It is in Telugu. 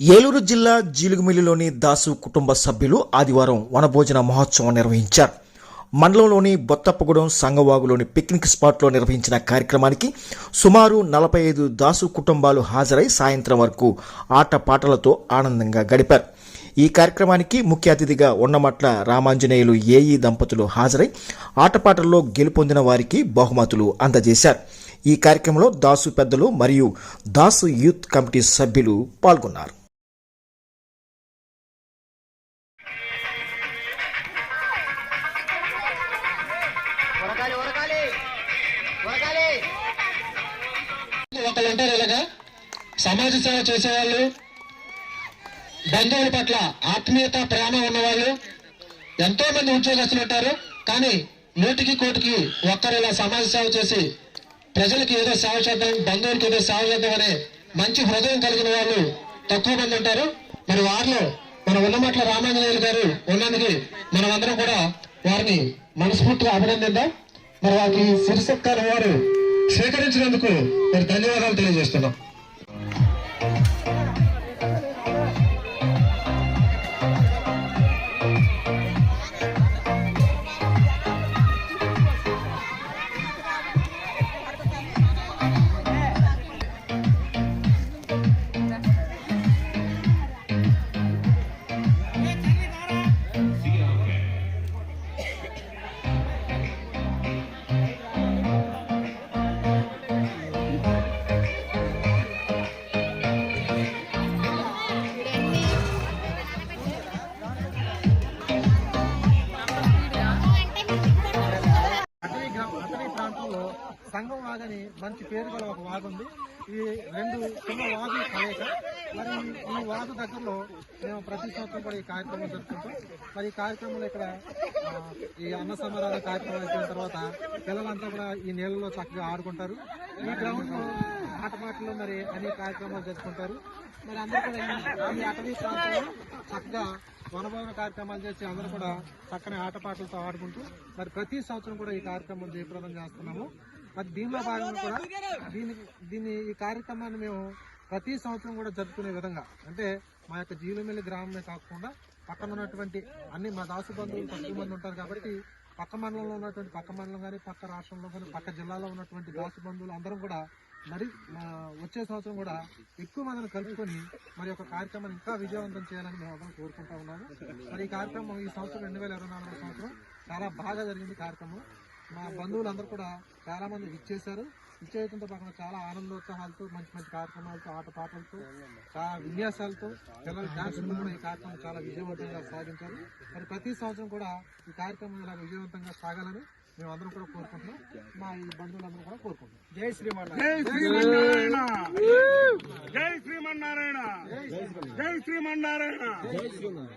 ఏలూరు జిల్లా జీలుగుమిల్లిలోని దాసు కుటుంబ సభ్యులు ఆదివారం వనభోజన మహోత్సవం నిర్వహించారు. మండలంలోని బొత్తప్పగూడెం సంగవాగులోని పిక్నిక్ స్పాట్లో నిర్వహించిన కార్యక్రమానికి సుమారు నలభై ఐదు దాసు కుటుంబాలు హాజరై సాయంత్రం వరకు ఆటపాటలతో ఆనందంగా గడిపారు. ఈ కార్యక్రమానికి ముఖ్య అతిథిగా ఉన్నమట్ల రామాంజనేయులు ఏఈ దంపతులు హాజరై ఆటపాటల్లో గెలుపొందిన వారికి బహుమతులు అందజేశారు. ఈ కార్యక్రమంలో దాసు పెద్దలు మరియు దాసు యూత్ కమిటీ సభ్యులు పాల్గొన్నారు. ఉరకాలి ఉరకాలి ఉరకాలి. ఒకళ్ళు ఉంటారు ఇలాగా సమాజ సేవ చేసేవాళ్ళు బంధువుల పట్ల ఆత్మీయత ప్రేమ ఉన్నవాళ్ళు ఎంతో మంది ఉద్యోగస్తులు ఉంటారు. కానీ నూటికి కోటికి ఒక్కరు ఇలా సమాజ సేవ చేసి ప్రజలకు ఏదో సేవ చేద్దాం బంధువులకి ఏదో సేవ చేద్దాం అనే మంచి హృదయం కలిగిన వాళ్ళు తక్కువ మంది ఉంటారు. మరి వారిలో మన ఉన్నమట్ల రామాంజనేయులు గారు ఉన్నందుకు మనం అందరం కూడా వారిని మనస్ఫూర్తిగా అభినందిద్దాం. మరి వారికి శిరసత్కారం వారు స్వీకరించినందుకు మరి ధన్యవాదాలు తెలియజేస్తున్నాం. సంగం వాగని మంచి పేరు గల ఒక వాగు ఉంది. ఈ రెండు చిన్న వాగు కలయిక. మరి ఈ వాగు దగ్గరలో మేము ప్రతి సంవత్సరం కూడా ఈ కార్యక్రమం జరుపుకుంటాం మరి ఈ కార్యక్రమంలో ఇక్కడ ఈ అన్న సమరాల కార్యక్రమం అయిపోయిన తర్వాత పిల్లలంతా కూడా ఈ నీళ్ళలో చక్కగా ఆడుకుంటారు. ఈ గ్రౌండ్లో ఆటపాటలు మరి అనేక కార్యక్రమాలు జరుపుకుంటారు. మరి అందరూ కూడా ఈ అటవీ ప్రాంతంలో చక్కగా వనభవన కార్యక్రమాలు చేసి అందరూ కూడా చక్కని ఆటపాటలతో ఆడుకుంటూ మరి ప్రతి సంవత్సరం కూడా ఈ కార్యక్రమం జయప్రదం చేస్తున్నాము. మరి దీనిలో భాగంగా కూడా దీని దీన్ని ఈ కార్యక్రమాన్ని మేము ప్రతి సంవత్సరం కూడా జరుపుకునే విధంగా. అంటే మా యొక్క జీలుమిల్లి గ్రామమే కాకుండా పక్కన ఉన్నటువంటి అన్ని మా దాసు బంధువులు తక్కువ మంది ఉంటారు కాబట్టి పక్క మండలంలో ఉన్నటువంటి పక్క మండలం కానీ పక్క రాష్ట్రంలో కానీ పక్క జిల్లాలో ఉన్నటువంటి దాసు బంధువులు అందరం కూడా మరి వచ్చే సంవత్సరం కూడా ఎక్కువ మందిని కలుపుకొని మరి ఒక కార్యక్రమాన్ని ఇంకా విజయవంతం చేయాలని మేము అందరం కోరుకుంటా ఉన్నాము. మరి ఈ కార్యక్రమం ఈ సంవత్సరం రెండు వేల ఇరవై నాలుగో సంవత్సరం చాలా బాగా జరిగింది కార్యక్రమం. మా బంధువులందరూ కూడా చాలా మంది ఇచ్చేశారు ఇచ్చేయడంతో పక్కన చాలా ఆనందోత్సాహాలతో మంచి మంచి కార్యక్రమాలతో ఆట పాటలతో చాలా విన్యాసాలతో పిల్లల డాన్సులు కూడా ఈ కార్యక్రమం చాలా విజయవంతంగా సాగించారు. మరి ప్రతి సంవత్సరం కూడా ఈ కార్యక్రమం ఇలా విజయవంతంగా సాగాలని మేము అందరం కూడా కోరుకుంటున్నాం. మా ఈ బంధువులందరూ కూడా కోరుకుంటున్నాం. జై శ్రీమన్నారాయణ. జై శ్రీమన్నారాయణ! జై శ్రీమన్నారాయణ. జై శ్రీమన్నారాయణ.